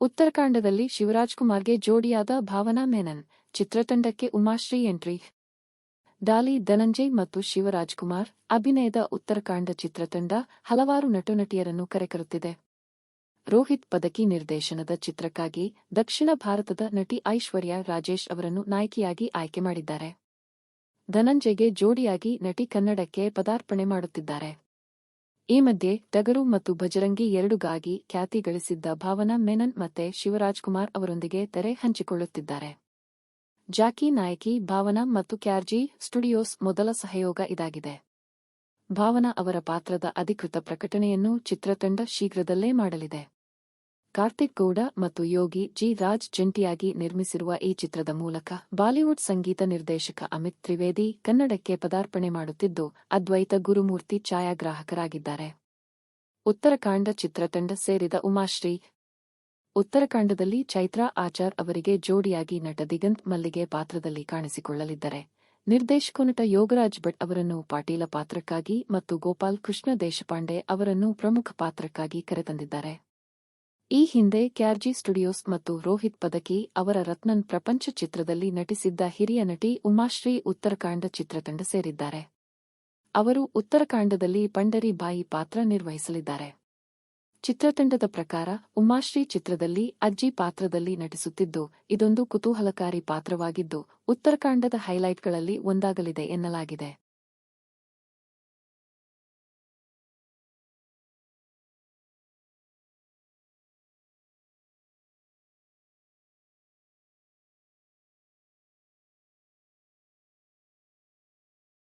ಉತ್ತರಾಖಂಡದಲ್ಲಿ ಶಿವರಾಜ್ಕುಮಾರ್ಗೆ ಜೋಡಿಯಾದ ಭಾವನಾ ಮೆನನ್, ಚಿತ್ರತಂಡಕ್ಕೆ ಉಮಾಶ್ರೀ ಎಂಟ್ರಿ. ಡಾಲಿ ಧನಂಜಯ್ ಮತ್ತು ಶಿವರಾಜ್ಕುಮಾರ್, ಅಭಿನಯದ ಉತ್ತರಾಖಂಡ ಚಿತ್ರತಂಡ, ಹಲವಾರು ನಟನಟಿಯರನ್ನು ಕರೆಕರುತ್ತಿದೆ ರೋಹಿತ್ ಪದಕಿ ನಿರ್ದೇಶನದ ಚಿತ್ರಕ್ಕಾಗಿ ದಕ್ಷಿಣ ಭಾರತದ ನಟಿ ಐಶ್ವರ್ಯ ರಾಜೇಶ್ ಅವರನ್ನು ನಾಯಕಿಯಾಗಿ ಆಯ್ಕೆ ಮಾಡಿದ್ದಾರೆ. ಧನಂಜಯ್ಗೆ ಜೋಡಿಯಾಗಿ ನಟಿ ಕನ್ನಡಕ್ಕೆ ಪದಾರ್ಪಣೆ ಮಾಡುತ್ತಿದ್ದಾರೆ. ಈ ಮಧ್ಯೆ ಟಗರು ಮತ್ತು ಭಜರಂಗಿ ಎರಡುಗಾಗಿ ಖ್ಯಾತಿ ಗಳಿಸಿದ್ದ ಭಾವನಾ ಮೆನನ್ ಮತ್ತೆ ಶಿವರಾಜ್ಕುಮಾರ್ ಅವರೊಂದಿಗೆ ತೆರೆ ಹಂಚಿಕೊಳ್ಳುತ್ತಿದ್ದಾರೆ. ಜಾಕಿ ನಾಯಕಿ, ಭಾವನಾ ಮತ್ತು ಕ್ಯಾರ್ಜಿ ಸ್ಟುಡಿಯೋಸ್ ಮೊದಲ ಸಹಯೋಗ ಇದಾಗಿದೆ. ಭಾವನಾ ಅವರ ಪಾತ್ರದ ಅಧಿಕೃತ ಪ್ರಕಟಣೆಯನ್ನು ಚಿತ್ರತಂಡ ಶೀಘ್ರದಲ್ಲೇ ಮಾಡಲಿದೆ. ಕಾರ್ತಿಕ್ ಗೌಡ ಮತ್ತು ಯೋಗಿ ಜಿ ರಾಜ್ ಜಂಟಿಯಾಗಿ ನಿರ್ಮಿಸಿರುವ ಈ ಚಿತ್ರದ ಮೂಲಕ ಬಾಲಿವುಡ್ ಸಂಗೀತ ನಿರ್ದೇಶಕ ಅಮಿತ್ ತ್ರಿವೇದಿ ಕನ್ನಡಕ್ಕೆ ಪದಾರ್ಪಣೆ ಮಾಡುತ್ತಿದ್ದು, ಅದ್ವೈತ ಗುರುಮೂರ್ತಿ ಛಾಯಾಗ್ರಾಹಕರಾಗಿದ್ದಾರೆ. ಉತ್ತರಕಾಂಡ ಚಿತ್ರತಂಡ ಸೇರಿದ ಉಮಾಶ್ರೀ ಉತ್ತರಕಾಂಡದಲ್ಲಿ ಚೈತ್ರಾ ಆಚಾರ್ ಅವರಿಗೆ ಜೋಡಿಯಾಗಿ ನಟ ದಿಗಂತ್ ಮಲ್ಲಿಗೆ ಪಾತ್ರದಲ್ಲಿ ಕಾಣಿಸಿಕೊಳ್ಳಲಿದ್ದಾರೆ. ನಿರ್ದೇಶಕ ನಟ ಯೋಗರಾಜ್ ಭಟ್ ಅವರನ್ನು ಪಾಟೀಲ ಪಾತ್ರಕ್ಕಾಗಿ ಮತ್ತು ಗೋಪಾಲ್ ಕೃಷ್ಣ ದೇಶಪಾಂಡೆ ಅವರನ್ನು ಪ್ರಮುಖ ಪಾತ್ರಕ್ಕಾಗಿ ಕರೆತಂದಿದ್ದಾರೆ. ಈ ಹಿಂದೆ ಕ್ಯಾರ್ಜಿ ಸ್ಟುಡಿಯೋಸ್ ಮತ್ತು ರೋಹಿತ್ ಪದಕಿ ಅವರ ರತ್ನನ್ ಪ್ರಪಂಚ ಚಿತ್ರದಲ್ಲಿ ನಟಿಸಿದ್ದ ಹಿರಿಯ ನಟಿ ಉಮಾಶ್ರೀ ಉತ್ತರಕಾಂಡ ಚಿತ್ರತಂಡ ಸೇರಿದ್ದಾರೆ. ಅವರು ಉತ್ತರಕಾಂಡದಲ್ಲಿ ಪಂಡರಿ ಬಾಯಿ ಪಾತ್ರ ನಿರ್ವಹಿಸಲಿದ್ದಾರೆ. ಚಿತ್ರತಂಡದ ಪ್ರಕಾರ ಉಮಾಶ್ರೀ ಚಿತ್ರದಲ್ಲಿ ಅಜ್ಜಿ ಪಾತ್ರದಲ್ಲಿ ನಟಿಸುತ್ತಿದ್ದು, ಇದೊಂದು ಕುತೂಹಲಕಾರಿ ಪಾತ್ರವಾಗಿದ್ದು, ಉತ್ತರಕಾಂಡದ ಹೈಲೈಟ್ಗಳಲ್ಲಿ ಒಂದಾಗಲಿದೆ ಎನ್ನಲಾಗಿದೆ.